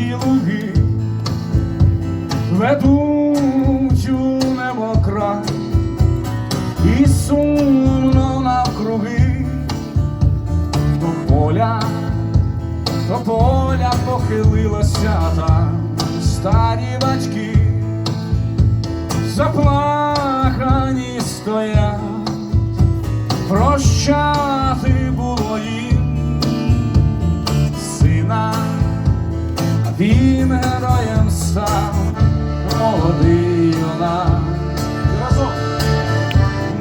чисті луги, ведуть у небо край, і сумно навкруги, то поля, то поля похилилася там старі батьки, заплахані стоять, прощай. Молодий юнак.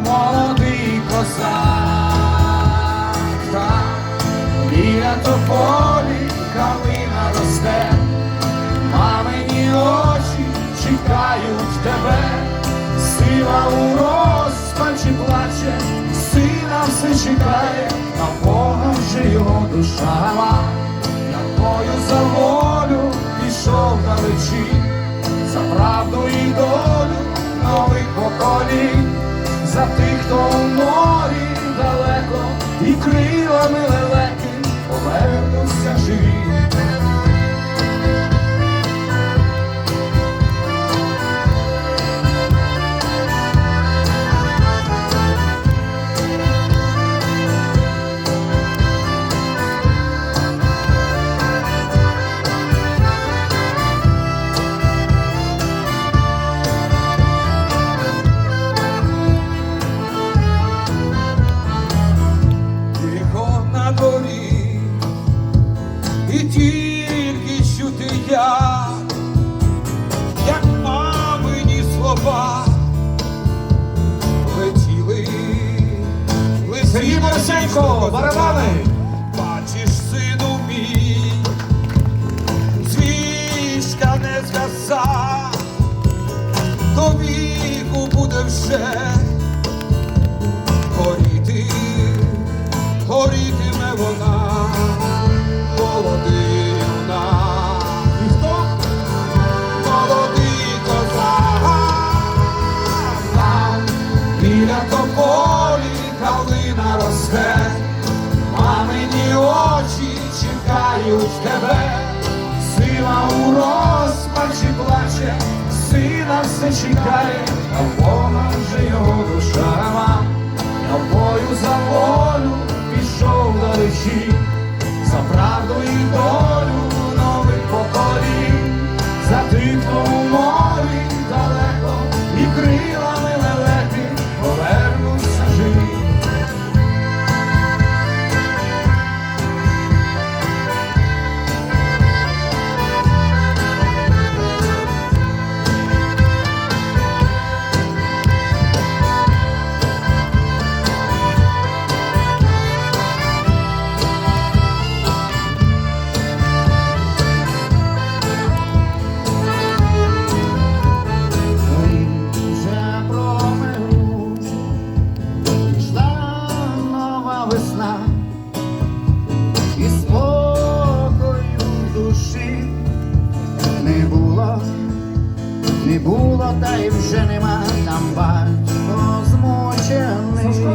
Молодий козак, та біля тополі калина росте, мамині очі чекають тебе, сила у розпачі плаче, сина все чекає, а Бога вже його душа, якою за волю пішов далечі, за за тих, хто у морі далеко і крилами лелеки повернувся живі. Сергій Борисенко, барабани! Бачиш, сину мій, звіжка не згаса, до віку буде вже калина росте, мамині очі чекають тебе, сила у розпачі плаче, сина все чекає, а Бога вже його душа рама, на бою за волю пішов далечі, за правду і долю весна і спокою душі не було, не було, та й вже нема там батько змучений.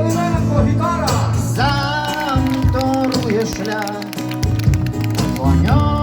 Сам торує шлях. По ньому